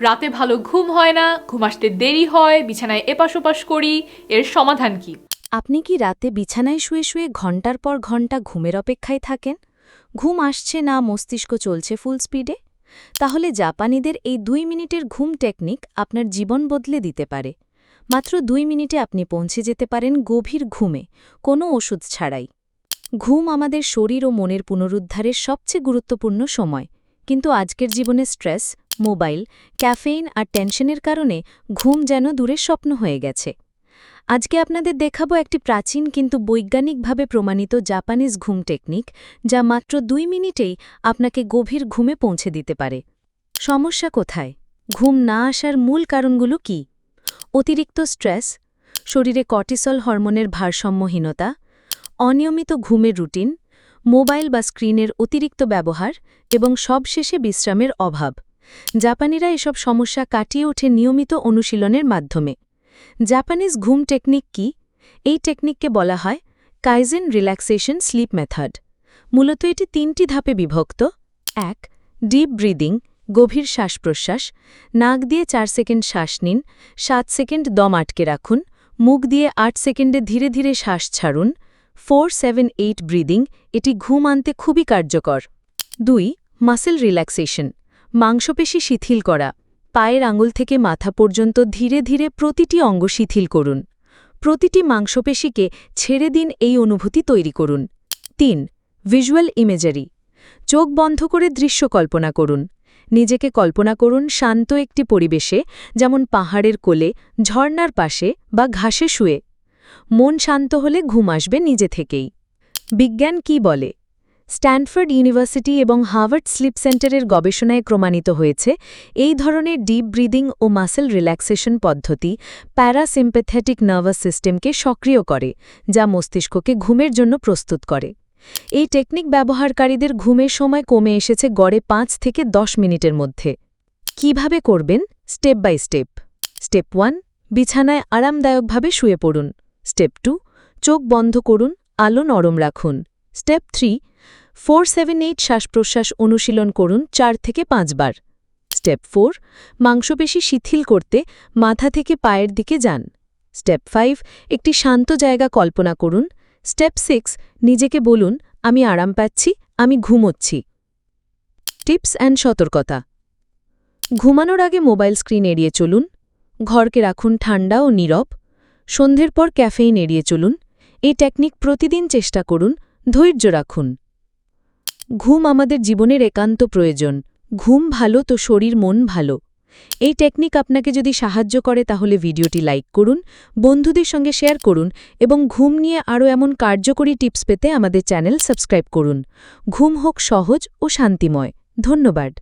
রাতে ভালো ঘুম হয় না, ঘুম আসতে দেরি হয়, বিছানায় এপাশ ওপাশ করি, এর সমাধান কি? আপনি কি রাতে বিছানায় শুয়ে শুয়ে ঘণ্টার পর ঘণ্টা ঘুমের অপেক্ষায় থাকেন? ঘুম আসছে না, মস্তিষ্ক চলছে ফুল স্পিডে তাহলে জাপানিদের এই দুই মিনিটের ঘুম টেকনিক আপনার জীবন বদলে দিতে পারে। মাত্র দুই মিনিটে আপনি পৌঁছে যেতে পারেন গভীর ঘুমে, কোনো ওষুধ ছাড়াই। ঘুম আমাদের শরীর ও মনের পুনরুদ্ধারের সবচেয়ে গুরুত্বপূর্ণ সময়। কিন্তু আজকের জীবনে স্ট্রেস মোবাইল, ক্যাফেইন আর টেনশনের কারণে ঘুম যেন দূরের স্বপ্ন হয়ে গেছে। আজকে আপনাদের দেখাবো একটি প্রাচীন কিন্তু বৈজ্ঞানিকভাবে প্রমাণিত জাপানিজ ঘুম টেকনিক, যা মাত্র দুই মিনিটেই আপনাকে গভীর ঘুমে পৌঁছে দিতে পারে। সমস্যা কোথায়? ঘুম না আসার মূল কারণগুলো কি? অতিরিক্ত স্ট্রেস, শরীরে কর্টিসল হরমোনের ভারসাম্যহীনতা, অনিয়মিত ঘুমের রুটিন, মোবাইল বা স্ক্রিনের অতিরিক্ত ব্যবহার এবং সবশেষে বিশ্রামের অভাব। জাপানিরা এসব সমস্যা কাটিয়ে ওঠে নিয়মিত অনুশীলনের মাধ্যমে। জাপানিজ ঘুম টেকনিক কি? এই টেকনিককে বলা হয় কাইজেন রিল্যাক্সেশন স্লিপ মেথড। মূলত এটি তিনটি ধাপে বিভক্ত। এক, ডিপ ব্রিদিং, গভীর শ্বাস প্রশ্বাস নাক দিয়ে চার সেকেন্ড শ্বাস নিন, সাত সেকেন্ড দম আটকে রাখুন, মুখ দিয়ে আট সেকেন্ডে ধীরে ধীরে শ্বাস ছাড়ুন। ফোর, সেভেন, এইট ব্রিদিং, এটি ঘুম আনতে খুবই কার্যকর। দুই, মাসেল রিল্যাক্সেশন মাংসপেশি শিথিল করা। পায়ের আঙুল থেকে মাথা পর্যন্ত ধীরে ধীরে প্রতিটি অঙ্গ শিথিল করুন। প্রতিটি মাংসপেশিকে ছেড়ে দিন এই অনুভূতি তৈরি করুন। তিন, ভিজুয়াল ইমেজারি। চোখ বন্ধ করে দৃশ্য কল্পনা করুন। নিজেকে কল্পনা করুন শান্ত একটি পরিবেশে, যেমন পাহাড়ের কোলে, ঝর্ণার পাশে বা ঘাসে শুয়ে। মন শান্ত হলে ঘুম আসবে নিজে থেকেই। বিজ্ঞান কি বলে? স্ট্যানফোর্ড ইউনিভার্সিটি এবং হার্ভার্ড স্লিপ সেন্টারের গবেষণায় প্রমাণিত হয়েছে এই ধরনের ডিপ ব্রিদিং ও মাসেল রিল্যাক্সেশন পদ্ধতি প্যারাসিম্প্যাথেটিক নার্ভাস সিস্টেমকে সক্রিয় করে, যা মস্তিষ্ককে ঘুমের জন্য প্রস্তুত করে। এই টেকনিক ব্যবহারকারীদের ঘুমের সময় কমে এসেছে গড়ে পাঁচ থেকে দশ মিনিটের মধ্যে। কীভাবে করবেন? Step by step. Step one, বিছানায় আরামদায়কভাবে শুয়ে পড়ুন। স্টেপ টু, চোখ বন্ধ করুন, আলো নরম রাখুন। Step three four seven eight শ্বাস প্রশ্বাস অনুশীলন করুন চার থেকে পাঁচবার স্টেপ ফোর, মাংসপেশি শিথিল করতে মাথা থেকে পায়ের দিকে যান। স্টেপ ফাইভ, একটি শান্ত জায়গা কল্পনা করুন। স্টেপ সিক্স, নিজেকে বলুন, আমি আরাম পাচ্ছি, আমি ঘুমোচ্ছি। টিপস অ্যান্ড সতর্কতা। ঘুমানোর আগে মোবাইল স্ক্রিন এড়িয়ে চলুন। ঘরকে রাখুন ঠান্ডা ও নীরব। সন্ধ্যের পর ক্যাফেইন এড়িয়ে চলুন। এই টেকনিক প্রতিদিন চেষ্টা করুন, ধৈর্য রাখুন। ঘুম আমাদের জীবনের একান্ত প্রয়োজন। ঘুম ভালো তো শরীর, মন ভালো। এই টেকনিক আপনাকে যদি সাহায্য করে তাহলে ভিডিওটি লাইক করুন, বন্ধুদের সঙ্গে শেয়ার করুন এবং ঘুম নিয়ে আরও এমন কার্যকরী টিপস পেতে আমাদের চ্যানেল সাবস্ক্রাইব করুন। ঘুম হোক সহজ ও শান্তিময়। ধন্যবাদ।